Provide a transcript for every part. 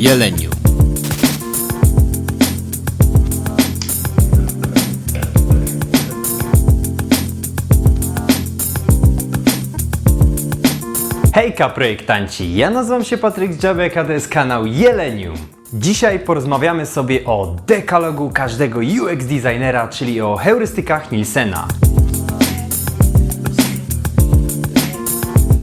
Jeleniu. Hejka projektanci, ja nazywam się Patryk Dziabek, a to jest kanał Jelenium. Dzisiaj porozmawiamy sobie o dekalogu każdego UX designera, czyli o heurystykach Nielsena.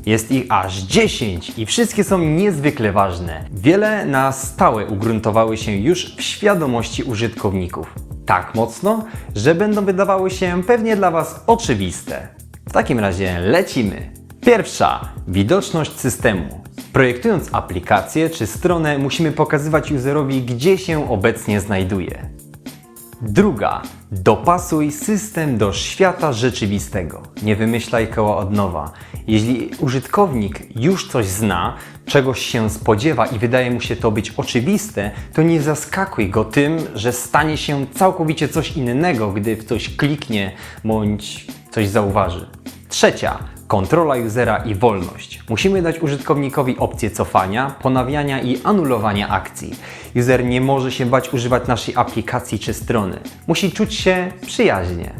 Jest ich aż 10 i wszystkie są niezwykle ważne. Wiele na stałe ugruntowały się już w świadomości użytkowników. Tak mocno, że będą wydawały się pewnie dla Was oczywiste. W takim razie lecimy. Pierwsza, widoczność systemu. Projektując aplikację czy stronę, musimy pokazywać userowi, gdzie się obecnie znajduje. Druga. Dopasuj system do świata rzeczywistego. Nie wymyślaj koła od nowa. Jeśli użytkownik już coś zna, czegoś się spodziewa i wydaje mu się to być oczywiste, to nie zaskakuj go tym, że stanie się całkowicie coś innego, gdy w coś kliknie bądź coś zauważy. Trzecia. Kontrola usera i wolność. Musimy dać użytkownikowi opcję cofania, ponawiania i anulowania akcji. User nie może się bać używać naszej aplikacji czy strony. Musi czuć się przyjaźnie.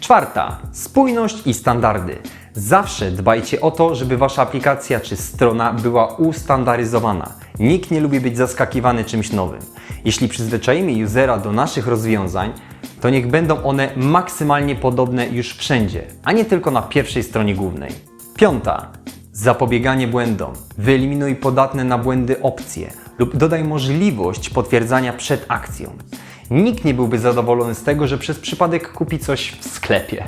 Czwarta. Spójność i standardy. Zawsze dbajcie o to, żeby Wasza aplikacja czy strona była ustandaryzowana. Nikt nie lubi być zaskakiwany czymś nowym. Jeśli przyzwyczajimy usera do naszych rozwiązań, to niech będą one maksymalnie podobne już wszędzie, a nie tylko na pierwszej stronie głównej. Piąta. Zapobieganie błędom. Wyeliminuj podatne na błędy opcje lub dodaj możliwość potwierdzania przed akcją. Nikt nie byłby zadowolony z tego, że przez przypadek kupi coś w sklepie.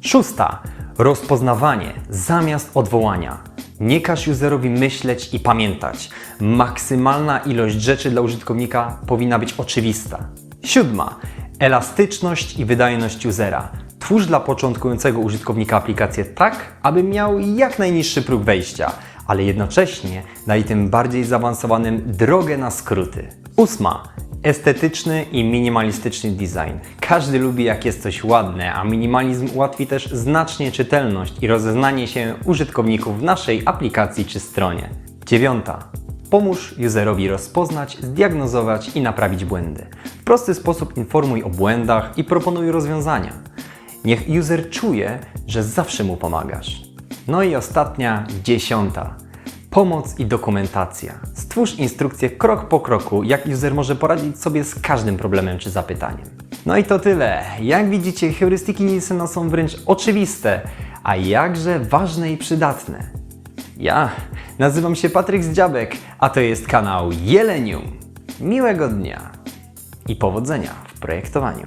Szósta. Rozpoznawanie zamiast odwołania. Nie każ userowi myśleć i pamiętać. Maksymalna ilość rzeczy dla użytkownika powinna być oczywista. Siódma. Elastyczność i wydajność usera. Twórz dla początkującego użytkownika aplikację tak, aby miał jak najniższy próg wejścia, ale jednocześnie daj tym bardziej zaawansowanym drogę na skróty. Ósma. Estetyczny i minimalistyczny design. Każdy lubi jak jest coś ładne, a minimalizm ułatwi też znacznie czytelność i rozeznanie się użytkowników w naszej aplikacji czy stronie. Dziewiąta. Pomóż userowi rozpoznać, zdiagnozować i naprawić błędy. W prosty sposób informuj o błędach i proponuj rozwiązania. Niech user czuje, że zawsze mu pomagasz. No i ostatnia, dziesiąta. Pomoc i dokumentacja. Stwórz instrukcję krok po kroku, jak user może poradzić sobie z każdym problemem czy zapytaniem. No i to tyle. Jak widzicie, heurystyki Nielsena są wręcz oczywiste, a jakże ważne i przydatne. Ja nazywam się Patryk Zdziabek, a to jest kanał Jelenium. Miłego dnia i powodzenia w projektowaniu.